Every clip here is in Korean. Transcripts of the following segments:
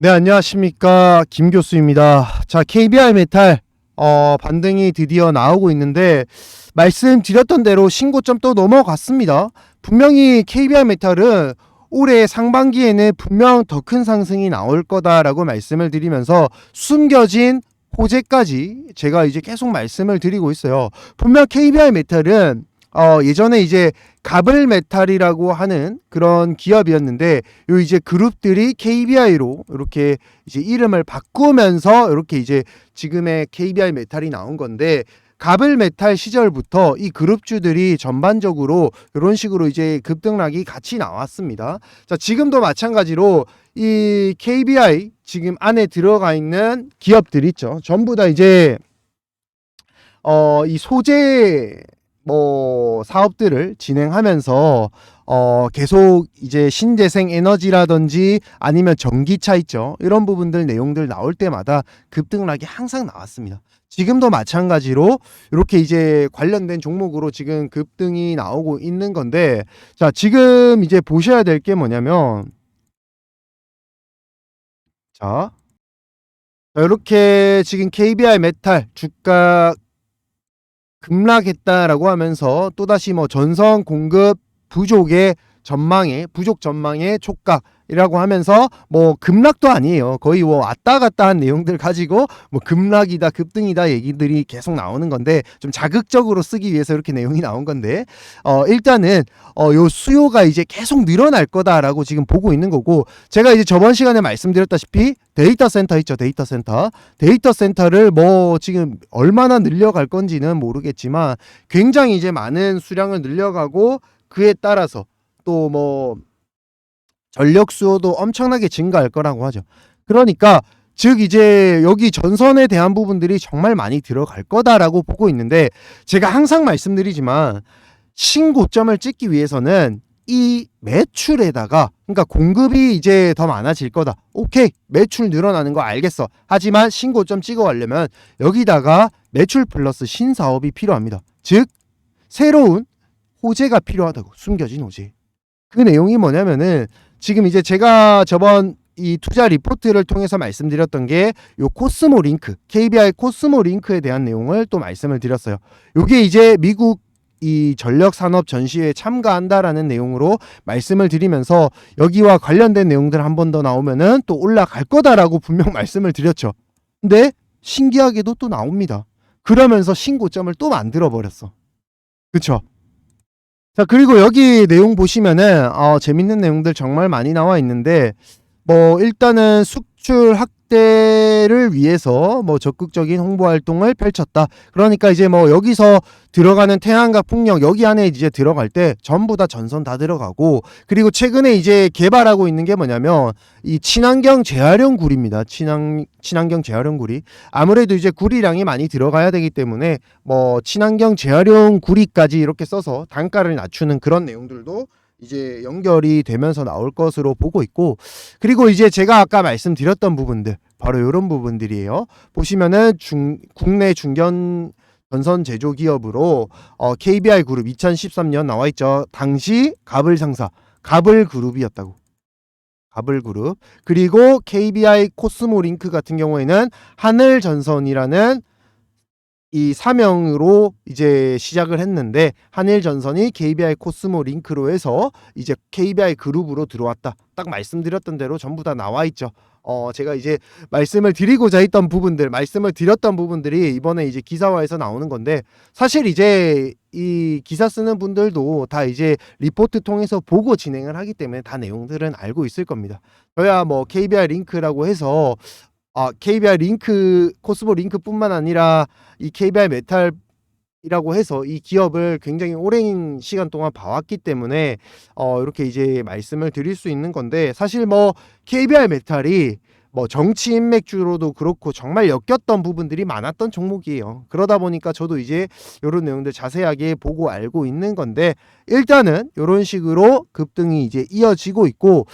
네, 안녕하십니까. 김 교수입니다. 자, KBR 메탈, 어, 반등이 드디어 나오고 있는데, 말씀드렸던 대로 신고점 또 넘어갔습니다. 분명히 KBR 메탈은 올해 상반기에는 분명 더 큰 상승이 나올 거다라고 말씀을 드리면서 숨겨진 호재까지 제가 이제 계속 말씀을 드리고 있어요. 분명 KBR 메탈은 어, 예전에 이제 가블 메탈이라고 하는 그런 기업이었는데 요 이제 그룹들이 KBI로 이렇게 이제 이름을 바꾸면서 이렇게 이제 지금의 KBI 메탈이 나온 건데 가블 메탈 시절부터 이 그룹주들이 전반적으로 이런 식으로 이제 급등락이 같이 나왔습니다. 자, 지금도 마찬가지로 이 KBI 지금 안에 들어가 있는 기업들 있죠. 전부 다 이제 어, 이 소재 뭐 사업들을 진행하면서 어 계속 이제 신재생 에너지라든지 아니면 전기차 있죠 이런 부분들 내용들 나올 때마다 급등락이 항상 나왔습니다. 지금도 마찬가지로 이렇게 이제 관련된 종목으로 지금 급등이 나오고 있는 건데 자 지금 이제 보셔야 될 게 뭐냐면 자 이렇게 지금 KBI 메탈 주가 급락했다라고 하면서 또다시 뭐 전선 공급 부족의 전망에 부족 전망의 촉각이라고 하면서 뭐 급락도 아니에요. 거의 뭐 왔다 갔다 한 내용들 가지고 뭐 급락이다 급등이다 얘기들이 계속 나오는 건데 좀 자극적으로 쓰기 위해서 이렇게 내용이 나온 건데 어 일단은 어요 수요가 이제 계속 늘어날 거다라고 지금 보고 있는 거고 제가 이제 저번 시간에 말씀드렸다시피 데이터 센터 있죠 데이터 센터 데이터 센터를 뭐 지금 얼마나 늘려갈 건지는 모르겠지만 굉장히 이제 많은 수량을 늘려가고 그에 따라서 또 뭐 전력 수요도 엄청나게 증가할 거라고 하죠. 그러니까 즉 이제 여기 전선에 대한 부분들이 정말 많이 들어갈 거다라고 보고 있는데 제가 항상 말씀드리지만 신고점을 찍기 위해서는 이 매출에다가 그러니까 공급이 이제 더 많아질 거다. 오케이. 매출 늘어나는 거 알겠어. 하지만 신고점 찍어 가려면 여기다가 매출 플러스 신사업이 필요합니다. 즉 새로운 호재가 필요하다고 숨겨진 호재. 그 내용이 뭐냐면은 지금 이제 제가 저번 이 투자 리포트를 통해서 말씀드렸던 게 요 코스모 링크, KBI 코스모 링크에 대한 내용을 또 말씀을 드렸어요. 요게 이제 미국 이 전력 산업 전시회에 참가한다라는 내용으로 말씀을 드리면서 여기와 관련된 내용들 한 번 더 나오면은 또 올라갈 거다라고 분명 말씀을 드렸죠. 근데 신기하게도 또 나옵니다. 그러면서 신고점을 또 만들어 버렸어. 그쵸? 자 그리고 여기 내용 보시면은 어, 재밌는 내용들 정말 많이 나와 있는데 뭐 일단은 수출 확대를 위해서 뭐 적극적인 홍보 활동을 펼쳤다. 그러니까 이제 뭐 여기서 들어가는 태양과 풍력 여기 안에 이제 들어갈 때 전부 다 전선 다 들어가고 그리고 최근에 이제 개발하고 있는 게 뭐냐면 이 친환경 재활용 구리입니다. 친환 친환경 재활용 구리. 아무래도 이제 구리량이 많이 들어가야 되기 때문에 뭐 친환경 재활용 구리까지 이렇게 써서 단가를 낮추는 그런 내용들도 이제 연결이 되면서 나올 것으로 보고 있고 그리고 이제 제가 아까 말씀드렸던 부분들 바로 이런 부분들이에요. 보시면은 중 국내 중견 전선 제조 기업으로 어, KBI 그룹 2013년 나와 있죠. 당시 가블 상사 가블 그룹이었다고. 가블 그룹 그리고 KBI 코스모 링크 같은 경우에는 하늘 전선이라는 이 사명으로 이제 시작을 했는데 한일 전선이 KBI 코스모 링크로 해서 이제 KBI 그룹으로 들어왔다. 딱 말씀드렸던 대로 전부 다 나와 있죠. 어 제가 이제 말씀을 드리고자 했던 부분들, 말씀을 드렸던 부분들이 이번에 이제 기사화에서 나오는 건데 사실 이제 이 기사 쓰는 분들도 다 이제 리포트 통해서 보고 진행을 하기 때문에 다 내용들은 알고 있을 겁니다. 저야 뭐 KBI 링크라고 해서 아, KBI 링크 코스모 링크뿐만 아니라 이 KBI 메탈 이라고 해서 이 기업을 굉장히 오랜 시간 동안 봐왔기 때문에 어 이렇게 이제 말씀을 드릴 수 있는 건데 사실 뭐 KBI 메탈이 뭐 정치 인 맥주로도 그렇고 정말 엮였던 부분들이 많았던 종목이에요. 그러다 보니까 저도 이제 이런 내용들 자세하게 보고 알고 있는 건데 일단은 이런 식으로 급등이 이제 이어지고 있고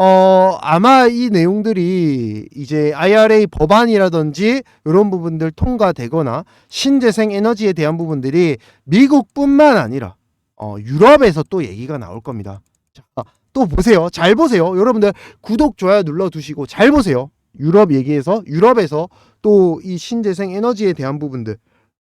어, 아마 이 내용들이 이제 IRA 법안이라든지 이런 부분들 통과되거나 신재생 에너지에 대한 부분들이 미국뿐만 아니라 어, 유럽에서 또 얘기가 나올 겁니다. 자, 또 보세요. 잘 보세요. 여러분들 구독 좋아요 눌러 두시고 잘 보세요. 유럽 얘기해서 유럽에서 또 이 신재생 에너지에 대한 부분들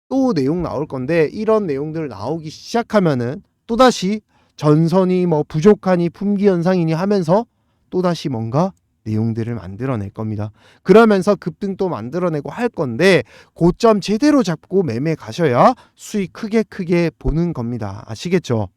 또 내용 나올 건데 이런 내용들 나오기 시작하면은 또다시 전선이 뭐 부족하니 품귀 현상이니 하면서 또다시 뭔가 내용들을 만들어낼 겁니다. 그러면서 급등 또 만들어내고 할 건데 고점 제대로 잡고 매매 가셔야 수익 크게 크게 보는 겁니다. 아시겠죠?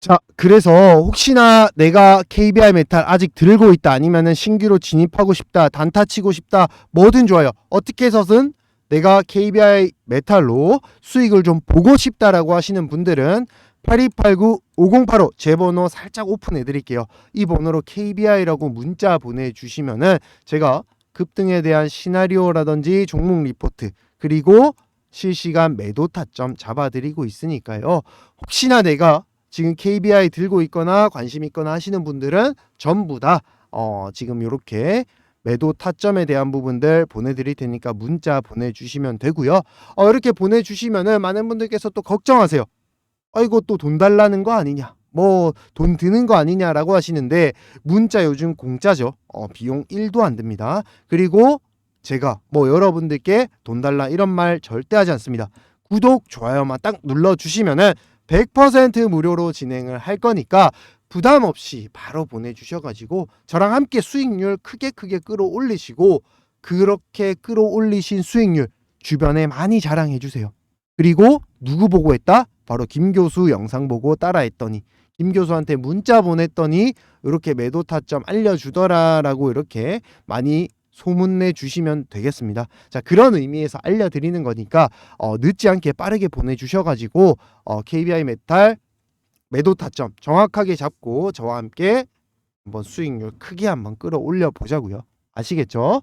자, 그래서 혹시나 내가 KBI 메탈 아직 들고 있다 아니면은 신규로 진입하고 싶다, 단타 치고 싶다, 뭐든 좋아요. 어떻게 해서든 내가 KBI 메탈로 수익을 좀 보고 싶다라고 하시는 분들은 8289-5085 제 번호 살짝 오픈해 드릴게요. 이 번호로 KBI라고 문자 보내주시면은 제가 급등에 대한 시나리오라든지 종목 리포트 그리고 실시간 매도 타점 잡아드리고 있으니까요. 혹시나 내가 지금 KBI 들고 있거나 관심 있거나 하시는 분들은 전부 다 어, 지금 이렇게 매도 타점에 대한 부분들 보내드릴 테니까 문자 보내주시면 되고요. 어, 이렇게 보내주시면은 많은 분들께서 또 걱정하세요. 아이고 또 돈 달라는 거 아니냐? 뭐 돈 드는 거 아니냐라고 하시는데 문자 요즘 공짜죠. 어, 비용 1도 안 듭니다. 그리고 제가 뭐 여러분들께 돈 달라 이런 말 절대 하지 않습니다. 구독 좋아요만 딱 눌러 주시면은 100% 무료로 진행을 할 거니까 부담 없이 바로 보내주셔가지고 저랑 함께 수익률 크게 크게 끌어올리시고 그렇게 끌어올리신 수익률 주변에 많이 자랑해 주세요. 그리고 누구 보고 했다? 바로 김 교수 영상 보고 따라했더니 김 교수한테 문자 보냈더니 이렇게 매도 타점 알려주더라라고 이렇게 많이 소문내 주시면 되겠습니다. 자 그런 의미에서 알려드리는 거니까 어, 늦지 않게 빠르게 보내주셔가지고 어, KBI 메탈 매도 타점 정확하게 잡고 저와 함께 한번 수익률 크게 한번 끌어올려 보자고요. 아시겠죠?